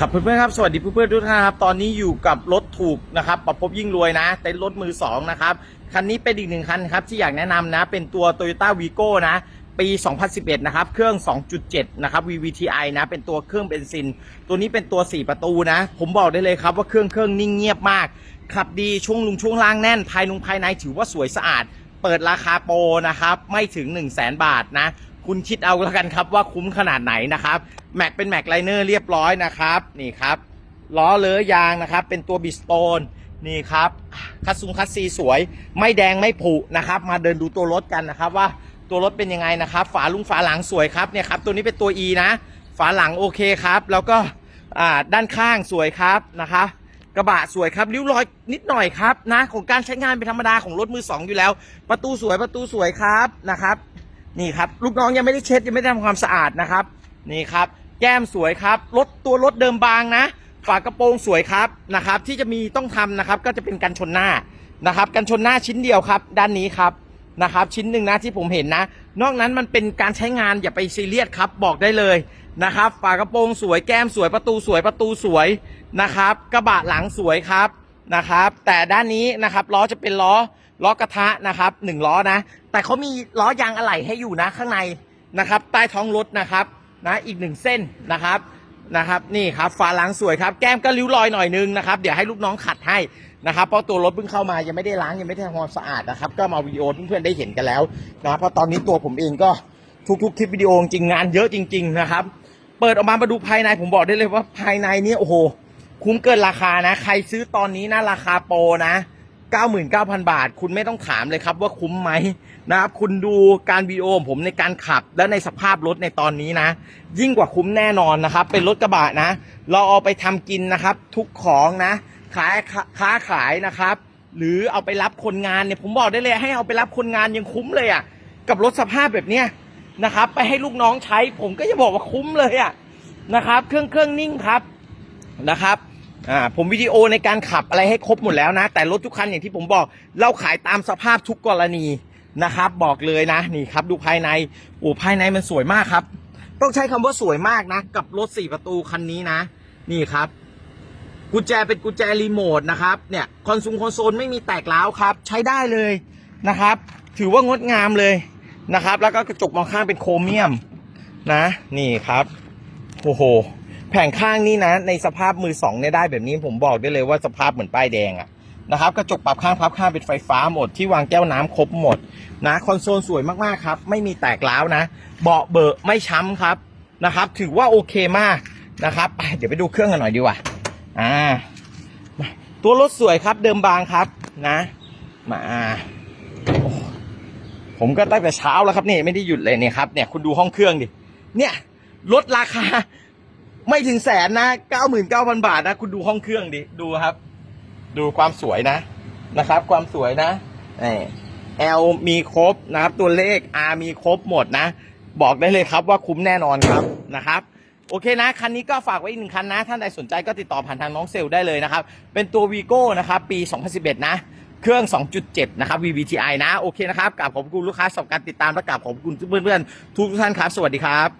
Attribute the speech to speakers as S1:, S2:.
S1: ครับเพื่อนๆครับสวัสดีเพื่อนๆทุกท่านครับตอนนี้อยู่กับรถถูกนะครับประพบยิ่งรวยนะเต็นรถมือสองนะครับคันนี้เป็นอีกหนึ่งคันครับที่อยากแนะนำนะ เป็นตัว Toyota Vigo นะปี 2011 นะครับ เครื่อง 2.7 นะครับ VVTi นะ เป็นตัวเครื่องเบนซิน ตัวนี้เป็นตัว 4 ประตูนะ ผมบอกได้เลยครับว่าเครื่องเครื่องนิ่งเงียบมาก ขับดีช่วงลุงช่วงล่างแน่น ภายนุงภายในถือว่าสวยสะอาด เปิดราคาโปรนะครับ ไม่ถึง 1 0 0 0 0แบาทนะ คุณคิดเอาแล้วกันครับว่าคุ้มขนาดไหนนะครับ แม็กเป็นแม็กไลเนอร์เรียบร้อยนะครับ นี่ครับล้อเลอยางนะครับ เป็นตัวบิสโตนนี่ครับ คัสซุงคัสซีสวย ไม่แดงไม่ผุนะครับ มาเดินดูตัวรถกันนะครับ ว่าตัวรถเป็นยังไงนะครับ ฝาลุงฝาหลังสวยครับเนี่ยครับ ตัวนี้เป็นตัว E นะ ฝาหลังโอเคครับ แล้วก็ด้านข้างสวยครับนะครับกระบะสวยครับริ้วรอยนิดหน่อยครับนะของการใช้งานเป็นธรรมดาของรถมือสองอยู่แล้ว ประตูสวยประตูสวยครับนะครับ นี่ครับลูกน้องยังไม่ได้เช็ดยังไม่ได้ทำความสะอาดนะครับ นี่ครับ แก้มสวยครับรถตัวรถเดิมบางนะฝากระโปรงสวยครับนะครับ ที่จะมีต้องทำนะครับ ก็จะเป็นกันชนหน้านะครับ กันชนหน้าชิ้นเดียวครับ ด้านนี้ครับนะครับ ชิ้นหนึ่งนะที่ผมเห็นนะ นอกนั้นมันเป็นการใช้งานอย่าไปซีเรียสครับ บอกได้เลยนะครับ ฝากระโปรงสวยแก้มสวยประตูสวยประตูสวยนะครับ กระบะหลังสวยครับนะครับ แต่ด้านนี้นะครับล้อจะเป็นล้อ ล้อกระทะนะครับหนึ่งล้อนะ แต่เขามีล้อยางอะไหล่ให้อยู่นะข้างในนะครับ ใต้ท้องรถนะครับนะอีกหนึ่งเส้นนะครับนะครับนี่ครับฝาหลังสวยครับแก้มก็ริ้วรอยหน่อยนึงนะครับเดี๋ยวให้ลูกน้องขัดให้นะครับเพราะตัวรถเพิ่งเข้ามายังไม่ได้ล้างยังไม่ได้ทำความสะอาดนะครับก็มาวิดีโอเพื่อนๆได้เห็นกันแล้วนะเพราะตอนนี้ตัวผมเองก็ทุกๆคลิปวิดีโอจริงงานเยอะจริง ๆนะครับ เปิดออกมามาดูภายในผมบอกได้เลยว่าภายในนี้โอ้โหคุ้มเกินราคานะ ใครซื้อตอนนี้นะราคาโปรนะ 99,000 บาท คุณไม่ต้องถามเลยครับว่าคุ้มไหมนะครับ คุณดูการวีโอผมในการขับและในสภาพรถในตอนนี้นะ ยิ่งกว่าคุ้มแน่นอนนะครับ เป็นรถกระบะนะ เราเอาไปทำกินนะครับ ทุกของนะ ขายค้าขายนะครับ หรือเอาไปรับคนงานเนี่ยผมบอกได้เลย ให้เอาไปรับคนงานยังคุ้มเลยอะ่ะ กับรถสภาพแบบเนี้ยนะครับ ไปให้ลูกน้องใช้ ผมก็จะบอกว่าคุ้มเลยอะ่ะนะครับ เครื่องเครื่องนิ่งครับนะครับ อ่าผมวิดีโอในการขับอะไรให้ครบหมดแล้วนะ แต่รถทุกคันอย่างที่ผมบอก เราขายตามสภาพทุกกรณีนะครับ บอกเลยนะนี่ครับ ดูภายในโอ้ภายในมันสวยมากครับ ต้องใช้คำว่าสวยมากนะ กับรถสี่ประตูคันนี้นะ นี่ครับ กุญแจเป็นกุญแจรีโมทนะครับเนี่ยคอนซูมคอนโซลไม่มีแตกร้าวครับ ใช้ได้เลยนะครับ ถือว่างดงามเลยนะครับ แล้วก็กระจกมองข้างเป็นโครเมียมนะ นี่ครับโอ้โห แผงข้างนี่นะ ในสภาพมือสองเนี่ยได้แบบนี้ผมบอกได้เลยว่าสภาพเหมือนป้ายแดงอะนะครับกระจกปรับข้างพับข้างเป็นไฟฟ้าหมดที่วางแก้วน้ำครบหมดนะคอนโซลสวยมากๆครับ ไม่มีแตกร้าวนะ เบาะเบอะไม่ช้ำครับนะครับ ถือว่าโอเคมากนะครับเดี๋ยวไปดูเครื่องกันหน่อยดีกว่าอ่าตัวรถสวยครับเดิมบางครับนะมาผมก็ตั้งแต่เช้าแล้วครับนี่ไม่ได้หยุดเลยเนี่ยครับเนี่ยคุณดูห้องเครื่องดิเนี่ยลดราคา ไม่ถึงแสนนะเก้าหมื่นเก้าพันบาทนะ คุณดูห้องเครื่องดิ ดูครับ ดูความสวยนะนะครับ ความสวยนะนี่ L มีครบนะครับ ตัวเลข R มีครบหมดนะ บอกได้เลยครับว่าคุ้มแน่นอนครับนะครับโอเคนะ คันนี้ก็ฝากไว้อีกหนึ่งคันนะ ท่านใดสนใจก็ติดต่อผ่านทางน้องเซลได้เลยนะครับ เป็นตัว Vigo นะครับ ปี 2011 นะ เครื่อง 2.7 นะครับ VVTi นะ โอเคนะครับกราบขอบคุณลูกค้าสำหรับการติดตามและกราบขอบคุณเพื่อนๆทุกท่านครับ สวัสดีครับ